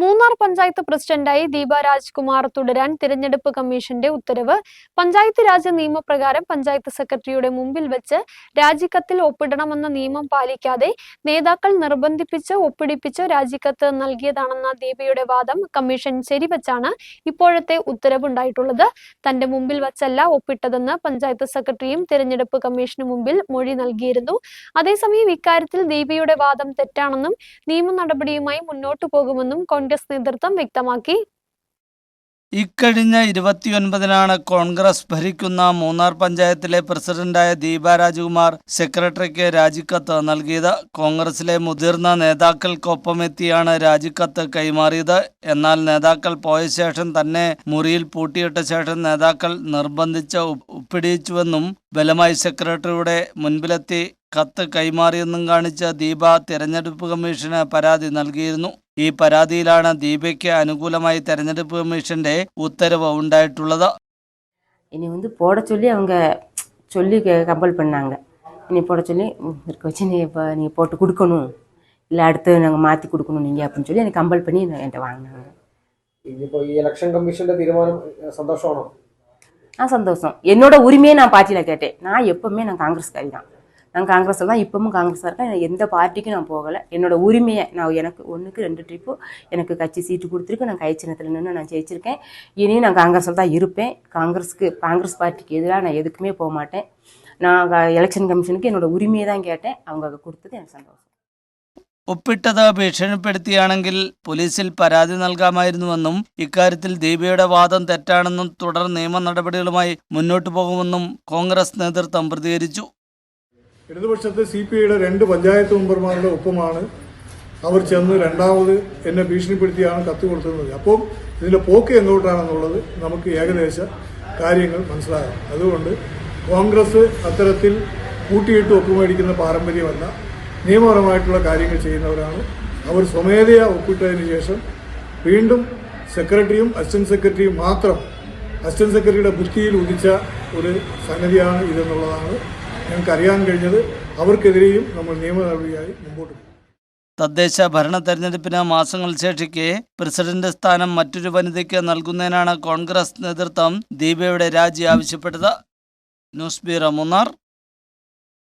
മൂന്നാർ പഞ്ചായത്ത് പ്രസിഡന്റായി ദീപ രാജ്കുമാർ തുടരാൻ തിരഞ്ഞെടുപ്പ് കമ്മീഷന്റെ ഉത്തരവ്. പഞ്ചായത്ത് രാജ് നിയമപ്രകാരം പഞ്ചായത്ത് സെക്രട്ടറിയുടെ മുമ്പിൽ വെച്ച് രാജിക്കത്തിൽ ഒപ്പിടണമെന്ന നിയമം പാലിക്കാതെ നേതാക്കൾ നിർബന്ധിപ്പിച്ച് ഒപ്പിടിപ്പിച്ച് രാജിക്കത്ത് നൽകിയതാണെന്ന ദീപയുടെ വാദം കമ്മീഷൻ ശരിവച്ചാണ് ഇപ്പോഴത്തെ ഉത്തരവുണ്ടായിട്ടുള്ളത്. തന്റെ മുമ്പിൽ വച്ചല്ല ഒപ്പിട്ടതെന്ന് പഞ്ചായത്ത് സെക്രട്ടറിയും തിരഞ്ഞെടുപ്പ് കമ്മീഷന് മുമ്പിൽ മൊഴി നൽകിയിരുന്നു. അതേസമയം ഇക്കാര്യത്തിൽ ദീപയുടെ വാദം തെറ്റാണെന്നും നിയമ നടപടിയുമായി മുന്നോട്ടു പോകുമെന്നും നേതൃത്വം വ്യക്തമാക്കി. ഇക്കഴിഞ്ഞ ഇരുപത്തിയൊൻപതിനാണ് കോൺഗ്രസ് ഭരിക്കുന്ന മൂന്നാർ പഞ്ചായത്തിലെ പ്രസിഡന്റായ ദീപ രാജകുമാർ സെക്രട്ടറിക്ക് രാജിക്കത്ത് നൽകിയത്. കോൺഗ്രസിലെ മുതിർന്ന നേതാക്കൾക്കൊപ്പമെത്തിയാണ് രാജിക്കത്ത് കൈമാറിയത്. എന്നാൽ നേതാക്കൾ പോയ ശേഷം തന്നെ മുറിയിൽ പൂട്ടിയിട്ട ശേഷം നേതാക്കൾ നിർബന്ധിച്ച് ഒപ്പ് ഒപ്പിടിയിച്ചുവെന്നും ബലമായി സെക്രട്ടറിയുടെ മുൻപിലെത്തി കത്ത് കൈമാറിയെന്നും കാണിച്ച് ദീപ തിരഞ്ഞെടുപ്പ് കമ്മീഷന് പരാതി നൽകിയിരുന്നു. ഈ പരാതിയിലാണ് ദീപയ്ക്ക് അനുകൂലമായി തെരഞ്ഞെടുപ്പ് കമ്മീഷന്റെ உத்தரவு ഉണ്ടായിട്ടുള്ളത് என்னை வந்து போட சொல்லி அவங்க சொல்லி கம்பல் பண்ணாங்க என்னை போட சொல்லி "ம், இருக்க வச்சு நீ இப்போ நீங்கள் போட்டு கொடுக்கணும் இல்லை அடுத்து நாங்கள் மாற்றி கொடுக்கணும் நீங்கள் அப்படின்னு சொல்லி என்னை கம்பல் பண்ணி என்னை- என்கிட்ட வாங்கினாங்க ഇനിയിപ്പോ ഈ ഇലക്ഷൻ കമ്മീഷന്റെ തീരുമാനം ഏഹ്, സന്തോഷമാണോ ஆ சந்தோஷம் என்னோட உரிமையை நான் பார்ட்டியில் கேட்டேன் நான் எப்பவுமே நான் காங்கிரஸ்காரி தான் நான் காங்கிரஸில் தான் இப்பவும் காங்கிரஸாக இருக்கேன் நான் எந்த பார்ட்டிக்கும் நான் போகலை என்னோட உரிமையை நான் எனக்கு ஒன்றுக்கு ரெண்டு ட்ரிப்பு எனக்கு கட்சி சீட்டு கொடுத்துருக்கு நான் கை சின்னத்தில் நின்று நான் ஜெயிச்சிருக்கேன் இனியும் நான் காங்கிரஸில் தான் இருப்பேன் காங்கிரஸுக்கு காங்கிரஸ் பார்ட்டிக்கு எதிராக நான் எதுக்குமே போக மாட்டேன் நான் எலெக்ஷன் கமிஷனுக்கு என்னோட உரிமையை தான் கேட்டேன் அவங்க கொடுத்தது எனக்கு சந்தோஷம் ഒപ്പിട്ടത് ഭീഷണിപ്പെടുത്തിയാണെങ്കിൽ പോലീസിൽ പരാതി നൽകാമായിരുന്നുവെന്നും ഇക്കാര്യത്തിൽ ദീപയുടെ വാദം തെറ്റാണെന്നും തുടർ നിയമ നടപടികളുമായി മുന്നോട്ടു പോകുമെന്നും കോൺഗ്രസ് നേതൃത്വം പ്രതികരിച്ചു ഇടതുപക്ഷത്തെ സി പി ഐയുടെ രണ്ട് പഞ്ചായത്ത് മെമ്പർമാരുടെ ഒപ്പമാണ് അവർ ചെന്ന് രണ്ടാമത് എന്നെ ഭീഷണിപ്പെടുത്തിയാണ് കത്ത് കൊടുത്തിരുന്നത്. അപ്പോൾ ഇതിന്റെ പോക്ക് എങ്ങോട്ടാണെന്നുള്ളത് നമുക്ക് ഏകദേശം കാര്യങ്ങൾ മനസ്സിലാകാം അതുകൊണ്ട് കോൺഗ്രസ് അത്തരത്തിൽ കൂട്ടിയിട്ട് ഒപ്പുമേടിക്കുന്ന പാരമ്പര്യമല്ല. നിയമപരമായിട്ടുള്ള കാര്യങ്ങൾ ചെയ്യുന്നവരാണ്. അവർ സ്വമേധയാ ഒപ്പിട്ടതിന് ശേഷം വീണ്ടും സെക്രട്ടറിയും അസിസ്റ്റന്റ് സെക്രട്ടറിയും മാത്രം അസിസ്റ്റന്റ് സെക്രട്ടറിയുടെ ബുദ്ധിയിൽ ഉദിച്ച ഒരു സംഗതിയാണ് ഇതെന്നുള്ളതാണ് ഞങ്ങൾക്ക് അറിയാൻ കഴിഞ്ഞത് അവർക്കെതിരെയും നമ്മൾ നിയമ നടപടിയായി മുമ്പോട്ട് തദ്ദേശ ഭരണ തെരഞ്ഞെടുപ്പിന് മാസങ്ങൾ ശേഷിക്കെ പ്രസിഡന്റ് സ്ഥാനം മറ്റൊരു വനിതയ്ക്ക് നൽകുന്നതിനാണ് കോൺഗ്രസ് നേതൃത്വം ദീപയുടെ രാജി ആവശ്യപ്പെട്ടത്. News bureau Munnar.